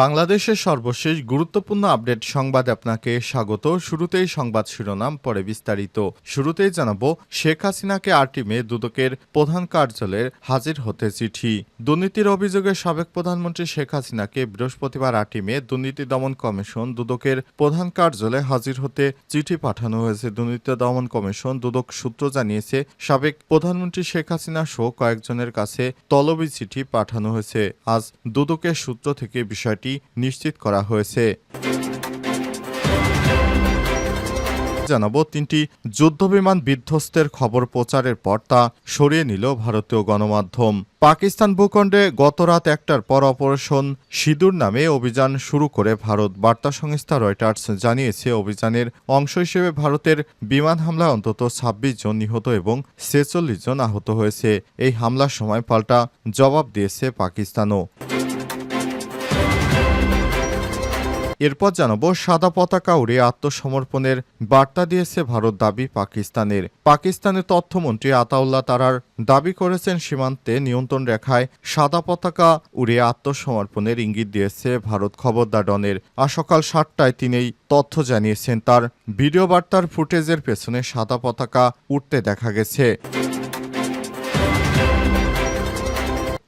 বাংলাদেশের সর্বশেষ গুরুত্বপূর্ণ আপডেট সংবাদ আপনাকে স্বাগত। শুরুতেই সংবাদ শিরোনাম, পরে বিস্তারিত। শুরুতেই জানাব, শেখ হাসিনাকে আটটি দুদকের প্রধান কার্যালয়ের হাজির হতে চিঠি। দুর্নীতির অভিযোগে সাবেক প্রধানমন্ত্রী শেখ হাসিনাকে বৃহস্পতিবার আটটি দুর্নীতি দমন কমিশন দুদকের প্রধান কার্যালয়ে হাজির হতে চিঠি পাঠানো হয়েছে। দুর্নীতি দমন কমিশন দুদক সূত্র জানিয়েছে, সাবেক প্রধানমন্ত্রী শেখ হাসিনা সহ কয়েকজনের কাছে তলবি চিঠি পাঠানো হয়েছে। আজ দুদকের সূত্র থেকে বিষয়টি নিশ্চিত করা হয়েছে। জানাব, তিনটি যুদ্ধবিমান বিধ্বস্তের খবর প্রচারের পর তা সরিয়ে নিল ভারতীয় গণমাধ্যম। পাকিস্তান ভূখণ্ডে গতরাত একটার পর অপারেশন সিঁদুর নামে অভিযান শুরু করে ভারত। বার্তা সংস্থা রয়টার্স জানিয়েছে, অভিযানের অংশ হিসেবে ভারতের বিমান হামলায় অন্তত ছাব্বিশ জন নিহত এবং ছেচল্লিশ জন আহত হয়েছে। এই হামলার সময় পাল্টা জবাব দিয়েছে পাকিস্তানও। এরপর জানাব সাদা পতাকা উড়ে আত্মসমর্পণের বার্তা দিয়েছে ভারত দাবি পাকিস্তানের। পাকিস্তানের তথ্যমন্ত্রী আতাউল্লাহ তারার দাবি করেছেন, সীমান্তে নিয়ন্ত্রণ রেখায় সাদা পতাকা উড়ে আত্মসমর্পণের ইঙ্গিত দিয়েছে ভারত খবরদার ডনের আর সকাল সাতটায় তিনি তথ্য জানিয়েছেন, তার ভিডিও বার্তার ফুটেজের পেছনে সাদা পতাকা উঠতে দেখা গেছে।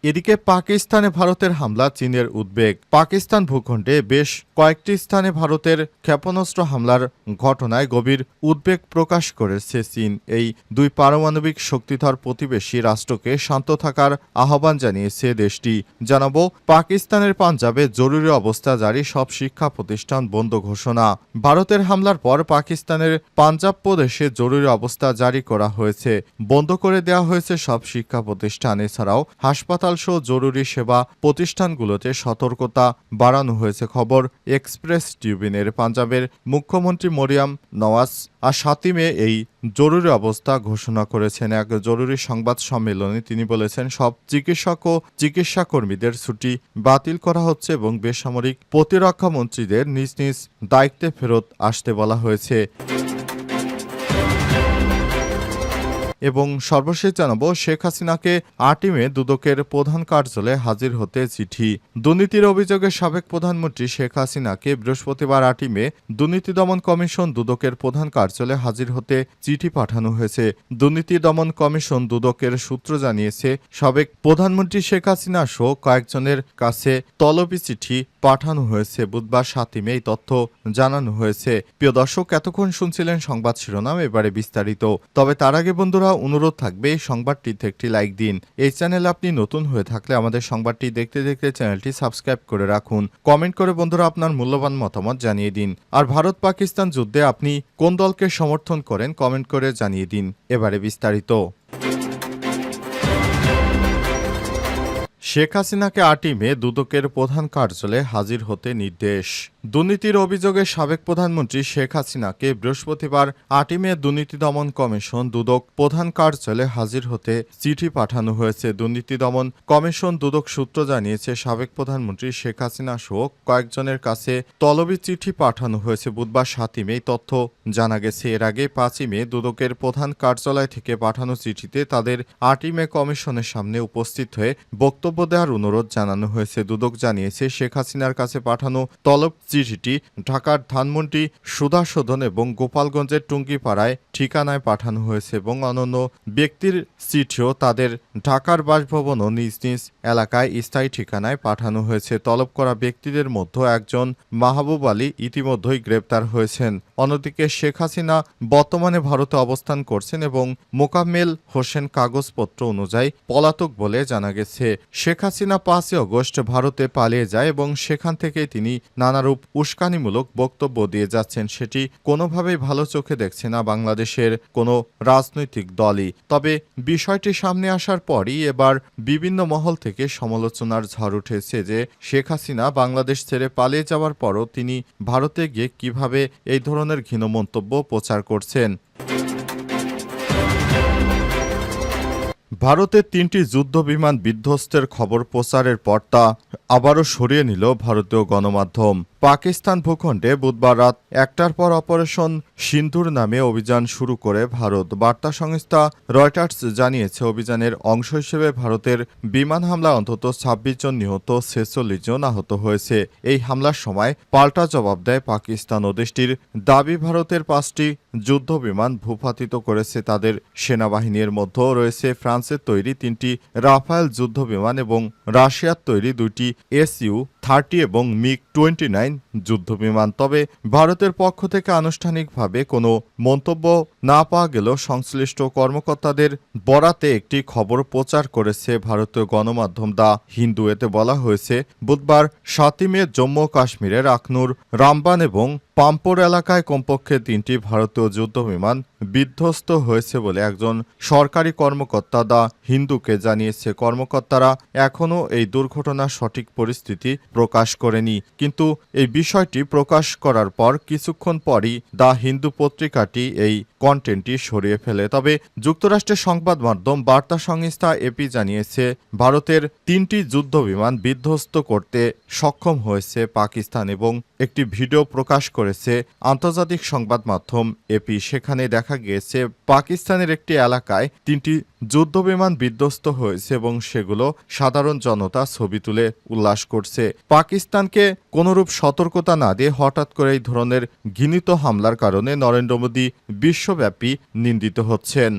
এদিকে পাকিস্তানে ভারতের হামলা, চীনের উদ্বেগ। পাকিস্তান ভূখণ্ডে বেশ কয়েকটি স্থানে ভারতের ক্ষেপণাস্ত্র হামলার ঘটনায় গভীর উদ্বেগ প্রকাশ করেছে চীন। এই দুই পারমাণবিক শক্তিধর প্রতিবেশী রাষ্ট্রকে শান্ত থাকার আহ্বান জানিয়েছে দেশটি। জানাব, পাকিস্তানের পাঞ্জাবে জরুরি অবস্থা জারি, সব শিক্ষা প্রতিষ্ঠান বন্ধ ঘোষণা। ভারতের হামলার পর পাকিস্তানের পাঞ্জাব প্রদেশে জরুরি অবস্থা জারি করা হয়েছে। বন্ধ করে দেওয়া হয়েছে সব শিক্ষা প্রতিষ্ঠান। এছাড়াও হাসপাতাল সহ জরুরি সেবা প্রতিষ্ঠানগুলোতে সতর্কতা বাড়ানো হয়েছে, খবর এক্সপ্রেস টিউবিনের পাঞ্জাবের মুখ্যমন্ত্রী মরিয়াম নওয়াজ। আর সাতই মে এই জরুরি অবস্থা ঘোষণা করেছেন এক জরুরি সংবাদ সম্মেলনে। তিনি বলেছেন, সব চিকিৎসক ও চিকিৎসা কর্মীদের ছুটি বাতিল করা হচ্ছে এবং বেসামরিক প্রতিরক্ষা মন্ত্রীদের নিজ নিজ দায়িত্বে ফেরত আসতে বলা হয়েছে। এবং সর্বশেষ জানাব শেখ হাসিনাকে আটই মে দুদকের প্রধান কার্যালয়ে হাজির হতে চিঠি। দুর্নীতির অভিযোগে সাবেক প্রধানমন্ত্রী শেখ হাসিনাকে বৃহস্পতিবার আটই মে দুর্নীতি দমন কমিশন দুদকের প্রধান কার্যালয়ে হাজির হতে চিঠি পাঠানো হয়েছে। দুর্নীতি দমন কমিশন দুদকের সূত্র জানিয়েছে, সাবেক প্রধানমন্ত্রী শেখ হাসিনা সহ কয়েকজনের কাছে তলবি চিঠি পাঠানো হয়েছে। বুধবার সাতই মে এই তথ্য জানানো হয়েছে। প্রিয় দর্শক, এতক্ষণ শুনছিলেন সংবাদ শিরোনাম, এবারে বিস্তারিত। তবে তার আগে বন্ধুরা, অনুরোধ থাকবে এই সংবাদটিতে একটি লাইক দিন। এই চ্যানেলে আপনি নতুন হয়ে থাকলে আমাদের সংবাদটি দেখতে দেখতে চ্যানেলটি সাবস্ক্রাইব করে রাখুন। কমেন্ট করে বন্ধুরা আপনার মূল্যবান মতামত জানিয়ে দিন। আর ভারত পাকিস্তান যুদ্ধে আপনি কোন দলকে সমর্থন করেন, কমেন্ট করে জানিয়ে দিন। এবারে বিস্তারিত। শেখ হাসিনাকে আটই মে দুদকের প্রধান কার্যালয়ে হাজির হতে নির্দেশ। দুর্নীতির অভিযোগে সাবেক প্রধানমন্ত্রী শেখ হাসিনাকে বৃহস্পতিবার আটই মে দুর্নীতি দমন কমিশন দুদক প্রধান কার্যালয়ে হাজির হতে চিঠি পাঠানো হয়েছে। দুর্নীতি দমন কমিশন দুদক সূত্র জানিয়েছে, সাবেক প্রধানমন্ত্রী শেখ হাসিনা সহ কয়েকজনের কাছে তলবি চিঠি পাঠানো হয়েছে। বুধবার সাতই মে তথ্য জানা গেছে। এর আগে পাঁচই মে দুদকের প্রধান কার্যালয় থেকে পাঠানো চিঠিতে তাদের আটই মে কমিশনের সামনে উপস্থিত হয়ে বক্তব্য দেওয়ার অনুরোধ জানানো হয়েছে। দুদক জানিয়েছে, শেখ হাসিনার কাছে পাঠানো তলব চিঠিটি ঢাকার ধানমন্ডি সুধাশোধন এবং গোপালগঞ্জের টুঙ্গিপাড়ায় ঠিকানায় পাঠানো হয়েছে এবং অনন্য ব্যক্তির চিঠিও তাদের ঢাকার বাসভবন ও নিজ নিজ এলাকায় স্থায়ী ঠিকানায় পাঠানো হয়েছে। তলব করা ব্যক্তিদের মধ্যে একজন মাহবুব আলী ইতিমধ্যেই গ্রেপ্তার হয়েছেন। অন্যদিকে শেখ হাসিনা বর্তমানে ভারতে অবস্থান করছেন এবং মোকাম্মেল হোসেন কাগজপত্র অনুযায়ী পলাতক বলে জানা গেছে। শেখ হাসিনা পাঁচই অগস্ট ভারতে পালিয়ে যায় এবং সেখান থেকে তিনি নানারূপ উস্কানিমূলক বক্তব্য দিয়ে যাচ্ছেন। সেটি কোনোভাবেই ভালো চোখে দেখছে না বাংলাদেশের কোনো রাজনৈতিক দলই। তবে বিষয়টি সামনে আসার পরই এবার বিভিন্ন মহল থেকে সমালোচনার ঝড় উঠেছে যে শেখ হাসিনা বাংলাদেশ ছেড়ে পালিয়ে যাওয়ার পরও তিনি ভারতে গিয়ে কীভাবে এই ধরনের ঘৃণ মন্তব্য প্রচার করছেন। ভারতের তিনটি যুদ্ধ বিমান বিধ্বস্তের খবর প্রচারের পর তা আবারও সরিয়ে নিল ভারতীয় গণমাধ্যম। পাকিস্তান ভূখণ্ডে বুধবার রাত একটার পর অপারেশন সিন্ধুর নামে অভিযান শুরু করে ভারত। বার্তা সংস্থা রয়টার্স জানিয়েছে, অভিযানের অংশ হিসেবে ভারতের বিমান হামলা অন্তত ছাব্বিশ জন নিহত, ছেচল্লিশ জন আহত হয়েছে। এই হামলার সময় পাল্টা জবাব দেয় পাকিস্তান ও দেশটির দাবি, ভারতের পাঁচটি যুদ্ধ বিমান ভূপাতিত করেছে। তাদের সেনাবাহিনীর মধ্যেও রয়েছে ফ্রান্সের তৈরি তিনটি রাফায়েল যুদ্ধ বিমান এবং রাশিয়ার তৈরি দুটি এসইউ থার্টি এবং মিগ টোয়েন্টি নাইন যুদ্ধ বিমান তবে ভারতের পক্ষ থেকে আনুষ্ঠানিকভাবে কোনো মন্তব্য না পাওয়া গেলেও সংশ্লিষ্ট কর্মকর্তাদের বরাতে একটি খবর প্রচার করেছে ভারতীয় গণমাধ্যম দা হিন্দু। এতে বলা হয়েছে, বুধবার সাতই মে জম্মু কাশ্মীরের আখনুর, রামবান এবং পাম্পোর এলাকায় কমপক্ষে তিনটি ভারতীয় যুদ্ধবিমান বিধ্বস্ত হয়েছে বলে একজন সরকারি কর্মকর্তা দা হিন্দুকে জানিয়েছে। কর্মকর্তারা এখনও এই দুর্ঘটনার সঠিক পরিস্থিতি প্রকাশ করেনি। কিন্তু এই বিষয়টি প্রকাশ করার পর কিছুক্ষণ পরই দা হিন্দু পত্রিকাটি এই কন্টেন্টটি সরিয়ে ফেলে। তবে যুক্তরাষ্ট্রের সংবাদ মাধ্যম বার্তা সংস্থা এপি জানিয়েছে, ভারতের তিনটি যুদ্ধবিমান বিধ্বস্ত করতে সক্ষম হয়েছে পাকিস্তান এবং একটি ভিডিও প্রকাশ করেছে আন্তর্জাতিক সংবাদ মাধ্যম এপি সেখানে দেখা গিয়েছে, পাকিস্তানের একটি এলাকায় তিনটি যুদ্ধবিমান বিধ্বস্ত হয়েছে এবং সেগুলো সাধারণ জনতা ছবি তুলে উল্লাস করছে। পাকিস্তানকে কোনোরূপ সতর্কতা না দিয়ে হঠাৎ করে এই ধরনের ঘৃণিত হামলার কারণে নরেন্দ্র মোদী বিশ্বব্যাপী নিন্দিত হচ্ছেন।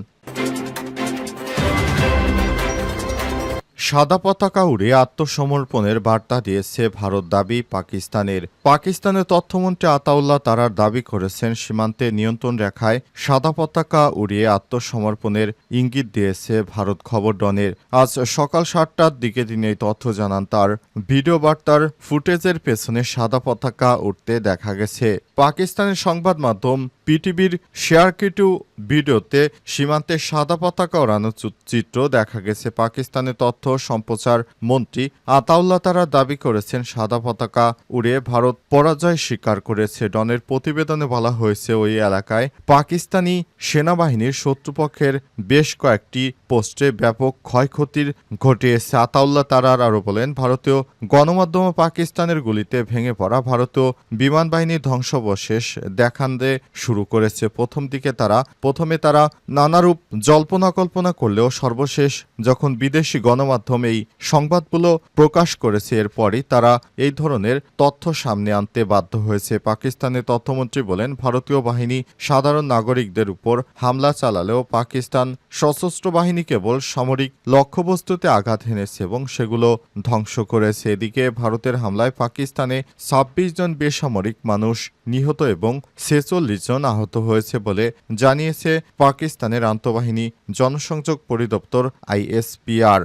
সাদা পতাকা উড়ে আত্মসমর্পণের বার্তা দিয়েছে ভারত দাবি পাকিস্তানের। পাকিস্তানের তথ্যমন্ত্রী আতাউল্লাহ তারার দাবি করেছেন, সীমান্তে নিয়ন্ত্রণ রেখায় সাদা পতাকা উড়িয়ে আত্মসমর্পণের ইঙ্গিত দিয়েছে ভারত খবর ডনের। আজ সকাল সাতটার দিকে তিনি এই তথ্য জানান তার। ভিডিও বার্তার ফুটেজের পেছনে সাদা পতাকা উঠতে দেখা গেছে। পাকিস্তানের সংবাদ মাধ্যম পিটিভির শেয়ারকিটু ভিডিওতে সীমান্তে সাদা পতাকা ওড়ানো চিত্র দেখা গেছে। পাকিস্তানের তথ্য সম্প্রচার মন্ত্রী আতাউল্লাহ তারা দাবি করেছেন, সাদা পতাকা উড়িয়ে ভারত পরাজয় স্বীকার করেছে। ডনের প্রতিবেদনে বলা হয়েছে, ওই এলাকায় পাকিস্তানি সেনাবাহিনীর শত্রুপক্ষের বেশ কয়েকটি পোস্টে ব্যাপক ক্ষয়ক্ষতির ঘটিয়েছে। আতাউল্লাহ তারার আরও বলেন, ভারতীয় গণমাধ্যম পাকিস্তানের গুলিতে ভেঙে পড়া ভারতীয় বিমান বাহিনীর ধ্বংসবশেষ দেখান দিয়ে শুরু করেছে। প্রথম দিকে তারা, প্রথমে তারা নানারূপ জল্পনা কল্পনা করলেও সর্বশেষ যখন বিদেশি গণমাধ্যম এই সংবাদগুলো প্রকাশ করেছে, এরপরই তারা এই ধরনের তথ্য সামনে আনতে বাধ্য হয়েছে। পাকিস্তানের তথ্যমন্ত্রী বলেন, ভারতীয় বাহিনী সাধারণ নাগরিকদের উপর হামলা চালালেও পাকিস্তান সশস্ত্র বাহিনী কেবল সামরিক লক্ষ্যবস্তুতে আঘাত হেনেছে এবং সেগুলো ধ্বংস করেছে। এদিকে ভারতের হামলায় পাকিস্তানে ছাব্বিশ জন বেসামরিক মানুষ নিহত এবং ছেচল্লিশ জন আহত হয়েছে বলে জানিয়েছে পাকিস্তানের আন্তঃবাহিনী জনসংযোগ পরিদপ্তর আইএসপিআর।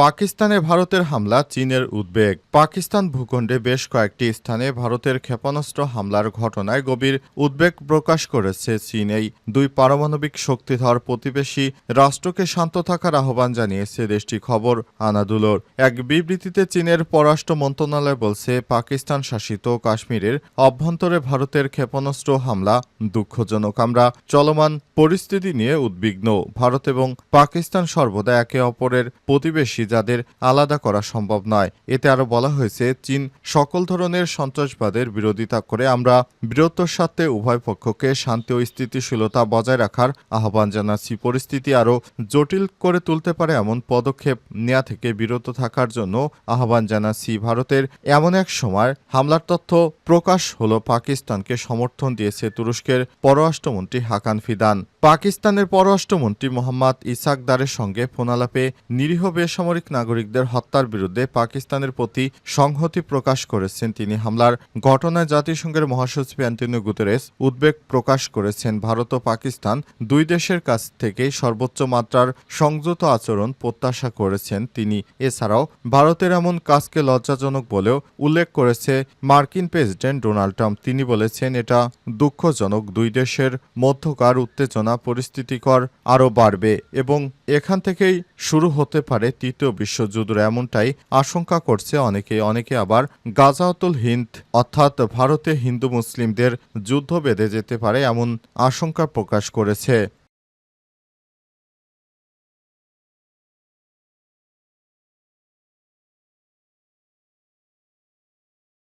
পাকিস্তানে ভারতের হামলা, চীনের উদ্বেগ। পাকিস্তান ভূখণ্ডে বেশ কয়েকটি স্থানে ভারতের ক্ষেপণাস্ত্র হামলার ঘটনায় গভীর উদ্বেগ প্রকাশ করেছে চীন। এই দুই পারমাণবিক শক্তিধর প্রতিবেশী রাষ্ট্রকে শান্ত থাকার আহ্বান জানিয়েছে দেশটি খবর আনাদুলোর। এক বিবৃতিতে চীনের পররাষ্ট্র মন্ত্রণালয় বলছে, পাকিস্তান শাসিত কাশ্মীরের অভ্যন্তরে ভারতের ক্ষেপণাস্ত্র হামলা দুঃখজনক। আমরা চলমান পরিস্থিতি নিয়ে উদ্বিগ্ন। ভারত এবং পাকিস্তান সর্বদা একে অপরের প্রতিবেশী যাদের আলাদা করা সম্ভব নয়। এতে আরও বলা হয়েছে, চীন সকল ধরনের সন্ত্রাসবাদের বিরোধিতা করে আমরা বীরত্বর সাথে উভয় পক্ষকে শান্তি ও স্থিতিশীলতা বজায় রাখার আহ্বান জানাচ্ছি। পরিস্থিতি আরও জটিল করে তুলতে পারে এমন পদক্ষেপ নেওয়া থেকে বিরত থাকার জন্য আহ্বান জানাচ্ছি। ভারতের এমন এক সময় হামলার তথ্য প্রকাশ হলো পাকিস্তানকে সমর্থন দিয়েছে তুরস্কের পররাষ্ট্রমন্ত্রী হাকান ফিদান। পাকিস্তানের পররাষ্ট্রমন্ত্রী মোহাম্মদ ইসাকদারের সঙ্গে ফোনালাপে নিরীহ বেসামরিক নাগরিকদের হত্যার বিরুদ্ধে পাকিস্তানের প্রতি সংহতি প্রকাশ করেছেন তিনি। হামলার ঘটনায় জাতিসংঘের মহাসচিব অ্যান্টনিও গুতেরেস উদ্বেগ প্রকাশ করেছেন। ভারত ও পাকিস্তান দুই দেশের কাছ থেকেই সর্বোচ্চ মাত্রার সংযত আচরণ প্রত্যাশা করেছেন তিনি। এছাড়াও ভারতের এমন কাজকে লজ্জাজনক বলেও উল্লেখ করেছে মার্কিন প্রেসিডেন্ট ডোনাল্ড ট্রাম্প। তিনি বলেছেন, এটা দুঃখজনক। দুই দেশের মধ্যকার উত্তেজনা পরিস্থিতিকর আরও বাড়বে এবং এখান থেকেই শুরু হতে পারে তৃতীয় বিশ্বযুদ্ধ এমনটাই আশঙ্কা করছে অনেকে। অনেকে আবার গাজাউতুল হিন্দ অর্থাৎ ভারতে হিন্দু মুসলিমদের যুদ্ধ বেঁধে যেতে পারে এমন আশঙ্কা প্রকাশ করেছে।